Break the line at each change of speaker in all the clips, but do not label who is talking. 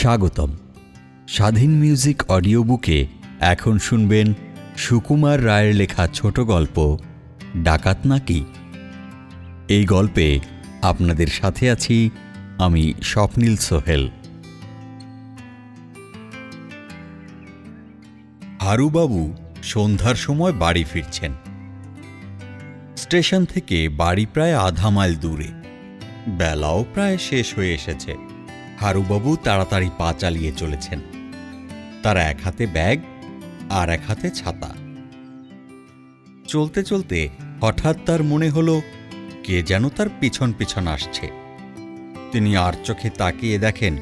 স্বাগতম। স্বাধীন music audio বুকে এখন শুনবেন সুকুমার রায়ের লেখা ছোট গল্প, ডাকাত নাকি? এই গল্পে আপনাদের সাথে আছি আমি স্বপ্নীল সোহেল। হারুবাবু সন্ধ্যার সময় বাড়ি ফিরছেন। স্টেশন থেকে বাড়ি প্রায় আধা মাইল দূরে। বেলাও প্রায় শেষ হয়ে এসেছে। হারুবাবু তাড়াতাড়ি পা চালিয়ে চলেছেন। তার এক হাতে ব্যাগ আর এক হাতে ছাতা। চলতে চলতে হঠাৎ তার মনে হলো, কে যেন তার পিছন পিছন আসছে। তিনি আর চোখে তাকিয়ে দেখেন,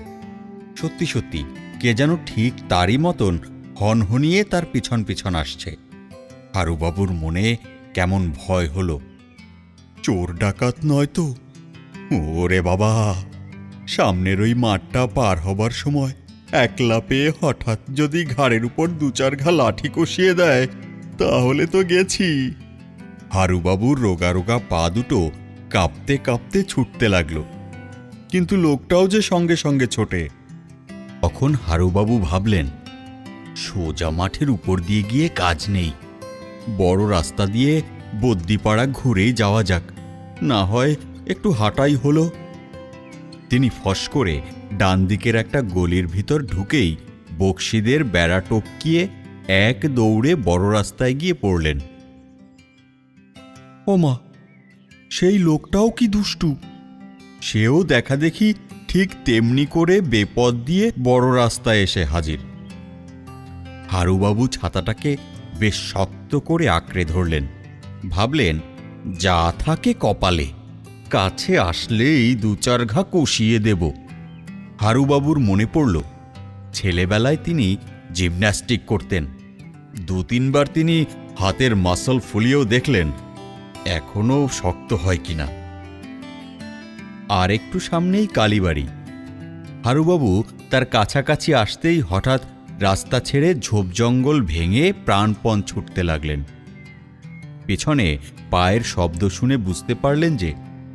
সত্যি সত্যি কে যেন ঠিক তারই মতন হনহনিয়ে তার পিছন পিছন আসছে। হারুবাবুর মনে কেমন ভয় হলো। চোর ডাকাত নয় তো? ওরে বাবা! সামনের ওই মাঠটা পার হবার সময় একলা পেয়ে হঠাৎ যদি ঘাড়ের উপর দু চার ঘা লাঠি কষিয়ে দেয়, তাহলে তো গেছি। হারুবাবুর রোগা রোগা পা দুটো কাঁপতে কাঁপতে ছুটতে লাগল। কিন্তু লোকটাও যে সঙ্গে সঙ্গে ছোটে। তখন হারুবাবু ভাবলেন, সোজা মাঠের উপর দিয়ে গিয়ে কাজ নেই। বড় রাস্তা দিয়ে বদ্যিপাড়া ঘুরেই যাওয়া যাক। না হয় একটু হাঁটাই হলো। তিনি ফস করে ডান দিকের একটা গলির ভিতর ঢুকেই বক্সিদের বেড়া টপকিয়ে এক দৌড়ে বড় রাস্তায় গিয়ে পড়লেন। ওমা সেই লোকটাও কি দুষ্টু? সেও দেখা দেখি ঠিক তেমনি করে বেপদ দিয়ে বড় রাস্তায় এসে হাজির। হারুবাবু ছাতাটাকে বেশ শক্ত করে আঁকড়ে ধরলেন। ভাবলেন যা থাকে কপালে। কাছে আসলেই দু চার ঘা কষিয়ে দেব। হারুবাবুর মনে পড়ল, ছেলেবেলায় তিনি জিমন্যাস্টিক করতেন। দু তিনবার তিনি হাতের মাসল ফুলিয়েও দেখলেন এখনও শক্ত হয় কিনা। আর একটু সামনেই কালীবাড়ি। হারুবাবু তার কাছাকাছি আসতেই হঠাৎ রাস্তা ছেড়ে ঝোপ জঙ্গল ভেঙে প্রাণপণ ছুটতে লাগলেন। পেছনে পায়ের শব্দ শুনে বুঝতে পারলেন যে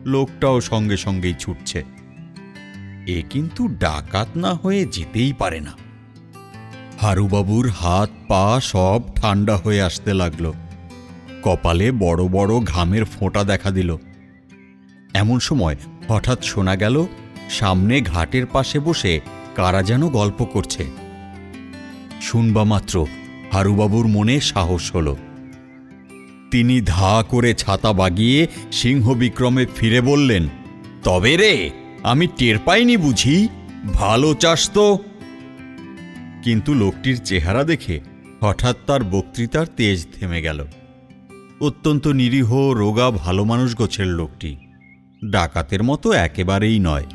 লোকটাও সঙ্গে সঙ্গেই ছুটছে। এ কিন্তু ডাকাত না হয়ে যেতেই পারে না। হারুবাবুর হাত, পা সব ঠান্ডা হয়ে আসতে লাগল। কপালে বড় বড় ঘামের ফোঁটা দেখা দিল। এমন সময় হঠাৎ শোনা গেল, সামনে ঘাটের পাশে বসে কারা যেন গল্প করছে। শুনবা মাত্র, হারুবাবুর মনে সাহস হল। তিনি ধা করে ছাতা বাগিয়ে সিংহ বিক্রমে ফিরে বললেন, তবে রে, আমি টের পাইনি বুঝি, ভালো চাষ তো? কিন্তু লোকটির চেহারা দেখে হঠাৎ তার বক্তৃতার তেজ থেমে গেল। অত্যন্ত নিরীহ, রোগা, ভালো মানুষ গোছের লোকটি। ডাকাতের মতো একেবারেই নয়।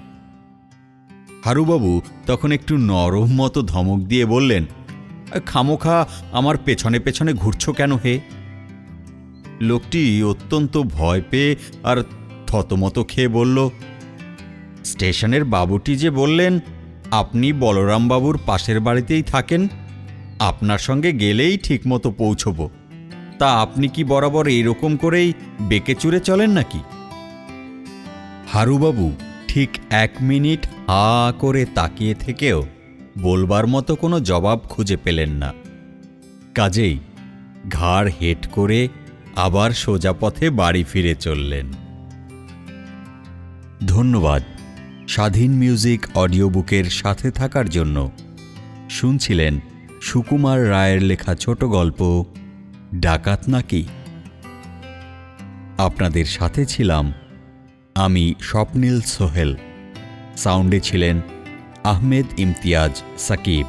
হারুবাবু তখন একটু নরম মতো ধমক দিয়ে বললেন, খামোখা, আমার পেছনে পেছনে ঘুরছ কেন হে? লোকটি অত্যন্ত ভয় পেয়ে আর থতমত খেয়ে বলল, স্টেশনের বাবুটি যে বললেন, আপনি বলরামবাবুর পাশের বাড়িতেই থাকেন। আপনার সঙ্গে গেলেই ঠিকমতো পৌঁছব। তা আপনি কি বরাবর এইরকম করেই বেঁকে চুরে চলেন নাকি? হারুবাবু ঠিক এক মিনিট হা করে তাকিয়ে থেকেও বলবার মতো কোনো জবাব খুঁজে পেলেন না। কাজেই ঘাড় হেট করে আবার সোজা পথে বাড়ি ফিরে চললেন। ধন্যবাদ। স্বাধীন মিউজিক অডিও বুকের সাথে থাকার জন্য শুনছিলেন সুকুমার রায়ের লেখা ছোট গল্প, ডাকাত নাকি? আপনাদের সাথে ছিলাম আমি স্বপ্নীল সোহেল। সাউন্ডে ছিলেন আহমেদ ইমতিয়াজ সাকিব।